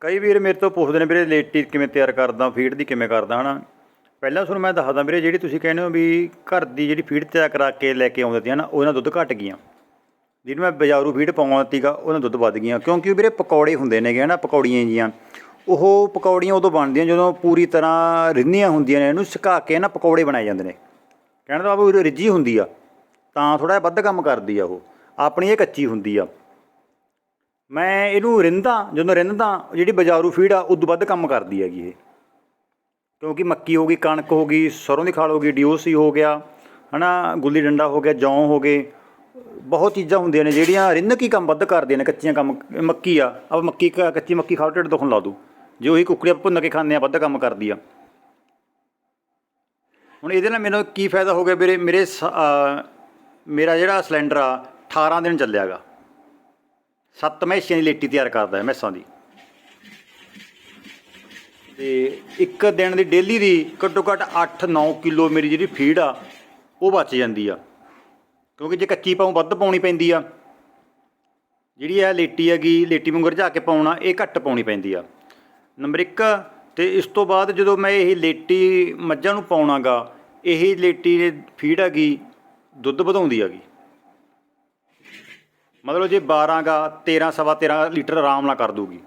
ਕਈ ਵੀਰ ਮੇਰੇ ਤੋਂ ਪੁੱਛਦੇ ਨੇ ਵੀਰੇ ਲੇਟੀ ਕਿਵੇਂ ਤਿਆਰ ਕਰਦਾ, ਫੀਡ ਦੀ ਕਿਵੇਂ ਕਰਦਾ, ਹਨਾ? ਪਹਿਲਾਂ ਤੁਹਾਨੂੰ ਮੈਂ ਦੱਸਦਾ ਵੀਰੇ, ਜਿਹੜੀ ਤੁਸੀਂ ਕਹਿੰਦੇ ਹੋ ਵੀ ਘਰ ਦੀ ਜਿਹੜੀ ਫੀਡ ਤਿਆਰ ਕਰਾ ਕੇ ਲੈ ਕੇ ਆਉਂਦੇ ਤੀ ਨਾ ਉਹਨਾਂ ਦੁੱਧ ਘਟ ਗਈਆਂ। ਜਿਹਨੂੰ ਮੈਂ ਬਾਜ਼ਾਰੂ ਫੀਡ ਪਾਉਂਦਾ ਸੀਗਾ, ਉਹਨਾਂ ਦੁੱਧ ਵੱਧ ਗਈਆਂ। ਕਿਉਂਕਿ ਵੀਰੇ ਪਕੌੜੇ ਹੁੰਦੇ ਨੇਗੇ, ਹਨਾ, ਪਕੌੜੀਆਂ ਜੀਆਂ। ਉਹ ਪਕੌੜੀਆਂ ਉਦੋਂ ਬਣਦੀਆਂ ਜਦੋਂ ਪੂਰੀ ਤਰ੍ਹਾਂ ਰਿੰਨੀਆਂ ਹੁੰਦੀਆਂ ਨੇ, ਇਹਨੂੰ ਸੁਕਾ ਕੇ ਨਾ ਪਕੌੜੇ ਬਣਾਏ ਜਾਂਦੇ ਨੇ। ਕਹਿਣ ਦਾ ਬਾਬੂ ਰਿੱਝੀ ਹੁੰਦੀ ਆ, ਤਾਂ ਥੋੜਾ ਵੱਧ ਕੰਮ ਕਰਦੀ ਆ ਉਹ। ਆਪਣੀ ਇਹ ਕੱਚੀ ਹੁੰਦੀ ਆ। ਮੈਂ ਇਹਨੂੰ ਰਿੰਦਾ, ਜਦੋਂ ਰਿੰਦਾ, ਜਿਹੜੀ ਬਾਜ਼ਾਰੂ ਫੀਡ ਆ, ਉਦੋਂ ਵੱਧ ਕੰਮ ਕਰਦੀ ਹੈਗੀ ਇਹ। ਕਿਉਂਕਿ ਮੱਕੀ ਹੋ ਗਈ, ਕਣਕ ਹੋ ਗਈ, ਸਰੋਂ ਦੀ ਖਾਲ ਹੋ ਗਈ, ਡੀਓਸੀ ਹੋ ਗਿਆ, ਹਨਾ, ਗੁੱਲੀ ਡੰਡਾ ਹੋ ਗਿਆ, ਜੌਂ ਹੋ ਗਏ। ਬਹੁਤ ਚੀਜ਼ਾਂ ਹੁੰਦੀਆਂ ਨੇ ਜਿਹੜੀਆਂ ਰਿੰਨ ਹੀ ਕੰਮ ਵੱਧ ਕਰਦੀਆਂ ਨੇ ਕੱਚੀਆਂ ਕੰਮ, ਮੱਕੀ ਆ। ਆਪਾਂ ਮੱਕੀ ਕੱਚੀ ਮੱਕੀ ਖਾਓ, ਢਿੱਡ ਦੁਖਣ ਲਾ ਦੂ ਜੇ ਉਹੀ ਕੁੱਕੜੀਆਂ ਭੁੰਨ ਕੇ ਖਾਂਦੇ ਆ, ਵੱਧ ਕੰਮ ਕਰਦੀ ਆ। ਹੁਣ ਇਹਦੇ ਨਾਲ ਮੈਨੂੰ ਕੀ ਫਾਇਦਾ ਹੋ ਗਿਆ ਵੀਰੇ? ਮੇਰੇ ਸ- ਮੇਰਾ ਜਿਹੜਾ ਸਿਲੰਡਰ ਆ 18 ਦਿਨ ਚੱਲਿਆਗਾ ਸੱਤ ਮੈਸੀਆਂ ਦੀ ਲੇਟੀ ਤਿਆਰ ਕਰਦਾ ਹੈ ਮੈਸਾਂ ਦੀ। ਤੇ ਇੱਕ ਦਿਨ ਦੀ ਡੇਲੀ ਦੀ ਘੱਟੋ ਘੱਟ 8-9 ਕਿਲੋ ਮੇਰੀ ਜਿਹੜੀ ਫੀਡ ਆ, ਉਹ ਬਚ ਜਾਂਦੀ ਆ। ਕਿਉਂਕਿ ਜੇ ਕੱਚੀ ਪਾਉ ਵੱਧ ਪਾਉਣੀ ਪੈਂਦੀ ਆ, ਜਿਹੜੀ ਇਹ ਲੇਟੀ ਹੈਗੀ, ਲੇਟੀ ਵਾਂਗੂ ਰਝਾ ਕੇ ਪਾਉਣਾ, ਇਹ ਘੱਟ ਪਾਉਣੀ ਪੈਂਦੀ ਆ। ਨੰਬਰ 1 ਤੇ ਇਸ ਤੋਂ ਬਾਅਦ ਜਦੋਂ ਮੈਂ ਇਹ ਲੇਟੀ ਮੱਝਾਂ ਨੂੰ ਪਾਉਣਾਗਾ, ਇਹ ਲੇਟੀ ਫੀਡ ਹੈਗੀ, ਦੁੱਧ ਵਧਾਉਂਦੀ ਹੈਗੀ। ਮਤਲਬ ਜੇ 12 ਗਾ 13 ਸਵਾ 13 ਲੀਟਰ ਆਰਾਮ ਨਾਲ ਕਰ ਦੂਗੀ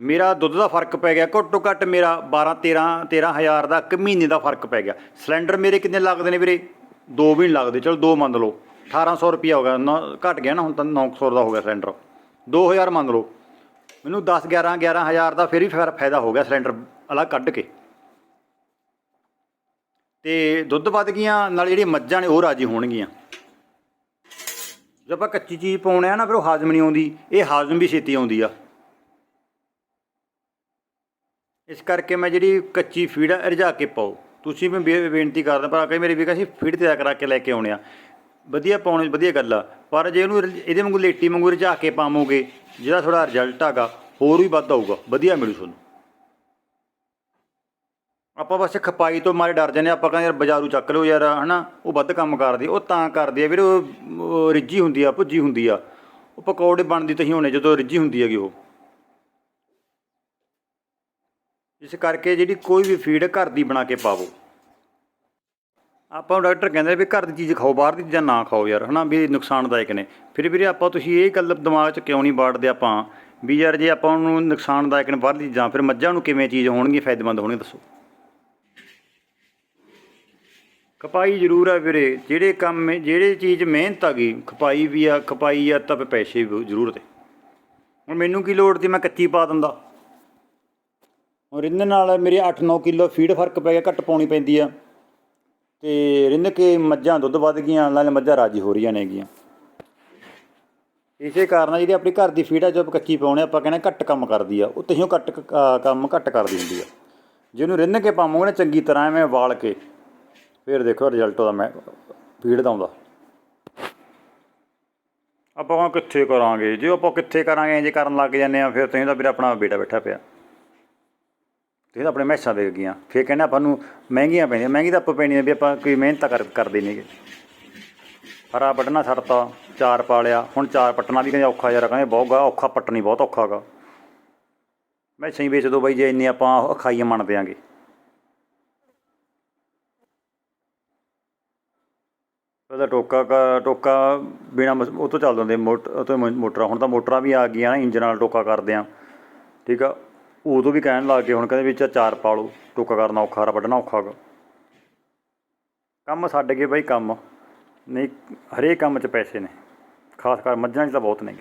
ਮੇਰਾ ਦੁੱਧ ਦਾ ਫ਼ਰਕ ਪੈ ਗਿਆ, ਘੱਟੋ ਘੱਟ ਮੇਰਾ 12 13 13000 ਦਾ ਇੱਕ ਮਹੀਨੇ ਦਾ ਫ਼ਰਕ ਪੈ ਗਿਆ। ਸਿਲੰਡਰ ਮੇਰੇ ਕਿੰਨੇ ਲੱਗਦੇ ਨੇ ਵੀਰੇ? ਦੋ ਵੀ ਨਹੀਂ ਲੱਗਦੇ, ਚਲੋ ਦੋ ਮੰਨ ਲਓ। 1800 ਰੁਪਿਆ ਹੋ ਗਿਆ, ਨਾ ਘਟ ਗਿਆ ਨਾ, ਹੁਣ ਤਾਂ 900 ਦਾ ਹੋ ਗਿਆ ਸਿਲੰਡਰ। 2000 ਮੰਨ ਲਓ। ਮੈਨੂੰ 10 11 11000 ਦਾ ਫਿਰ ਵੀ ਫਾਇਦਾ ਫਾਇਦਾ ਹੋ ਗਿਆ ਸਿਲੰਡਰ ਅਲੱਗ ਕੱਢ ਕੇ। ਤੇ ਦੁੱਧ ਵੱਧ ਗਈਆਂ, ਨਾਲ ਜਿਹੜੀਆਂ ਮੱਝਾਂ ਨੇ ਉਹ ਰਾਜੀ ਹੋਣਗੀਆਂ। ਜੇ ਆਪਾਂ ਕੱਚੀ ਚੀਜ਼ ਪਾਉਣੇ ਆ ਨਾ, ਫਿਰ ਉਹ ਹਾਜ਼ਮ ਨਹੀਂ ਆਉਂਦੀ। ਇਹ ਹਾਜ਼ਮ ਵੀ ਛੇਤੀ ਆਉਂਦੀ ਆ। ਇਸ ਕਰਕੇ ਮੈਂ ਜਿਹੜੀ ਕੱਚੀ ਫੀਡ ਆ ਰਝਾ ਕੇ ਪਾਓ। ਤੁਸੀਂ ਵੀ ਬੇ- ਬੇਨਤੀ ਕਰਦਾ ਪਰ ਕਈ ਮੇਰੇ ਵੀ ਕਹਿੰਦੇ ਫੀਡ ਤਿਆਰ ਕਰਾ ਕੇ ਲੈ ਕੇ ਆਉਣੇ ਆ। ਵਧੀਆ ਪਾਉਣੇ, ਵਧੀਆ ਗੱਲ ਆ। ਪਰ ਜੇ ਇਹਨੂੰ ਇਹਦੇ ਵਾਂਗੂ ਲੇਟੀ ਵਾਂਗੂ ਰਝਾ ਕੇ ਪਾਵੋਗੇ, ਜਿਹਦਾ ਥੋੜਾ ਰਿਜ਼ਲਟ ਹੈਗਾ, ਹੋਰ ਵੀ ਵੱਧ ਆਊਗਾ। ਵਧੀਆ ਮਿਲੂ ਤੁਹਾਨੂੰ। ਆਪਾਂ ਬਸ ਖਪਾਈ ਤੋਂ ਮਾਰੇ ਡਰ ਜਾਂਦੇ ਹਾਂ। ਆਪਾਂ ਕਹਿੰਦੇ ਯਾਰ ਬਾਜ਼ਾਰੂ ਚੱਕ ਲਓ ਯਾਰ, ਹਨਾ, ਉਹ ਵੱਧ ਕੰਮ ਕਰਦੇ, ਉਹ ਤਾਂ ਕਰਦੇ ਆ, ਵੀਰੇ ਉਹ ਉਹ ਰਿੱਝੀ ਹੁੰਦੀ ਆ, ਭੁੱਜੀ ਹੁੰਦੀ ਆ, ਉਹ ਪਕੌੜੇ ਬਣਦੀ ਤਹੀਂ ਹੋਣੇ ਜਦੋਂ ਰਿੱਝੀ ਹੁੰਦੀ ਹੈਗੀ ਉਹ। ਇਸ ਕਰਕੇ ਜਿਹੜੀ ਕੋਈ ਵੀ ਫੀਡ ਘਰ ਦੀ ਬਣਾ ਕੇ ਪਾਵੋ। ਆਪਾਂ ਨੂੰ ਡਾਕਟਰ ਕਹਿੰਦੇ ਵੀ ਘਰ ਦੀ ਚੀਜ਼ ਖਾਓ, ਬਾਹਰ ਦੀ ਚੀਜ਼ਾਂ ਨਾ ਖਾਓ ਯਾਰ, ਹਨਾ, ਵੀ ਨੁਕਸਾਨਦਾਇਕ ਨੇ। ਫਿਰ ਵੀਰੇ ਆਪਾਂ ਤੁਸੀਂ ਇਹ ਗੱਲ ਦਿਮਾਗ 'ਚ ਕਿਉਂ ਨਹੀਂ ਬਾੜਦੇ ਆਪਾਂ, ਵੀ ਯਾਰ ਜੇ ਆਪਾਂ ਨੂੰ ਨੁਕਸਾਨਦਾਇਕ ਨੇ ਬਾਹਰ ਬਾਹਰਲੀ ਚੀਜ਼ਾਂ, ਫਿਰ ਮੱਝਾਂ ਨੂੰ ਕਿਵੇਂ ਚੀਜ਼ ਹੋਣਗੀਆਂ, ਫਾਇਦੇਮੰਦ ਹੋਣਗੀਆਂ, ਦੱਸੋ। ਖਪਾਈ ਜ਼ਰੂਰ ਆ ਵੀਰੇ, ਜਿਹੜੇ ਕੰਮ ਜਿਹੜੇ ਚੀਜ਼ ਮਿਹਨਤ ਆ ਗਈ, ਖਪਾਈ ਵੀ ਆ, ਖਪਾਈ ਆ, ਤਾਂ ਪੈਸੇ ਵੀ ਜ਼ਰੂਰ ਤੇ ਹੁਣ ਮੈਨੂੰ ਕੀ ਲੋੜ ਸੀ, ਮੈਂ ਕੱਚੀ ਪਾ ਦਿੰਦਾ। ਹੁਣ ਰਿੰਨ ਨਾਲ ਮੇਰੇ 8-9 ਕਿਲੋ ਫੀਡ ਫ਼ਰਕ ਪੈ ਗਿਆ, ਘੱਟ ਪਾਉਣੀ ਪੈਂਦੀ ਆ। ਤੇ ਰਿੰਨ ਕੇ ਮੱਝਾਂ ਦੁੱਧ ਵੱਧ ਗਈਆਂ, ਨਾਲ ਮੱਝਾਂ ਰਾਜੀ ਹੋ ਰਹੀਆਂ ਨੇਗੀਆਂ। ਇਸੇ ਕਾਰਨ ਜਿਹੜੀ ਆਪਣੀ ਘਰ ਦੀ ਫੀਡ ਆ ਜਦੋਂ ਕੱਚੀ ਪਾਉਣੇ ਆਪਾਂ ਕਹਿੰਦੇ ਘੱਟ ਕੰਮ ਕਰਦੀ ਆ ਉਹ ਤਹੀਓ ਘੱਟ ਕ- ਕੰਮ ਘੱਟ ਕਰਦੀ ਹੁੰਦੀ ਆ। ਜਿਹਨੂੰ ਰਿੰਨ ਕੇ ਪਾਵਾਂਗੇ ਨਾ, ਚੰਗੀ ਤਰ੍ਹਾਂ ਐਵੇਂ ਵਾਲ ਕੇ ਫਿਰ ਦੇਖੋ ਰਿਜ਼ਲਟ ਉਹਦਾ ਮੈਂ ਫੀਡ ਦਾ ਆਉਂਦਾ ਆਪਾਂ ਹੁਣ ਕਿੱਥੇ ਕਰਾਂਗੇ? ਜੇ ਆਪਾਂ ਕਿੱਥੇ ਕਰਾਂਗੇ ਜੇ ਕਰਨ ਲੱਗ ਜਾਂਦੇ ਆ, ਫਿਰ ਤੁਸੀਂ ਤਾਂ ਵੀਰ ਆਪਣਾ ਬੇਟਾ ਬੈਠਾ ਪਿਆ। ਤੁਸੀਂ ਤਾਂ ਆਪਣੇ ਮੈਸਾਂ ਵੇਚ ਗਈਆਂ ਫਿਰ ਕਹਿੰਦੇ ਆਪਾਂ ਨੂੰ ਮਹਿੰਗੀਆਂ ਪੈਂਦੀਆਂ। ਮਹਿੰਗੀ ਤਾਂ ਆਪਾਂ ਪੈਣੀ ਵੀ ਆਪਾਂ ਕੋਈ ਮਿਹਨਤ ਕਰ, ਕਰਦੇ ਨਹੀਂਗੇ ਹਰਾ ਵੱਢਣਾ ਛੱਡਤਾ, ਚਾਰ ਪਾ ਲਿਆ ਹੁਣ ਚਾਰ ਪੱਟਣਾ ਵੀ ਕਹਿੰਦੇ ਔਖਾ ਯਾਰ ਕਹਿੰਦੇ ਬਹੁਤ ਗਾ, ਔਖਾ ਪੱਟਣੀ ਬਹੁਤ ਔਖਾ ਗਾ। ਮੈਸਾਂ ਹੀ ਵੇਚ ਦੋ ਬਾਈ, ਜੇ ਇੰਨੇ ਆਪਾਂ ਖਾਈਆਂ ਮੰਨ ਦਿਆਂਗੇ ਉਹਦਾ ਟੋਕਾ ਕਾ- ਟੋਕਾ ਬਿਨਾ ਉਹ ਤੋਂ ਚੱਲ ਜਾਂਦੇ ਮੋਟਰ ਉਹ ਤੋਂ ਮੋਟਰਾਂ। ਹੁਣ ਤਾਂ ਮੋਟਰਾਂ ਵੀ ਆ ਗਈਆਂ ਨਾ, ਇੰਜਨ ਨਾਲ ਟੋਕਾ ਕਰਦੇ ਆ। ਠੀਕ ਆ? ਉਦੋਂ ਵੀ ਕਹਿਣ ਲੱਗ ਗਏ, ਹੁਣ ਕਹਿੰਦੇ ਵਿੱਚ ਚਾਰ ਪਾ ਲਓ, ਟੋਕਾ ਕਰਨਾ ਔਖਾ ਰਾ ਵੱਢਣਾ ਔਖਾ ਗਾ। ਕੰਮ ਛੱਡ ਗਏ ਬਾਈ, ਕੰਮ। ਨਹੀਂ, ਹਰੇਕ ਕੰਮ 'ਚ ਪੈਸੇ ਨੇ। ਖਾਸ ਕਰ ਮੱਝਾਂ 'ਚ ਤਾਂ ਬਹੁਤ ਨੇ।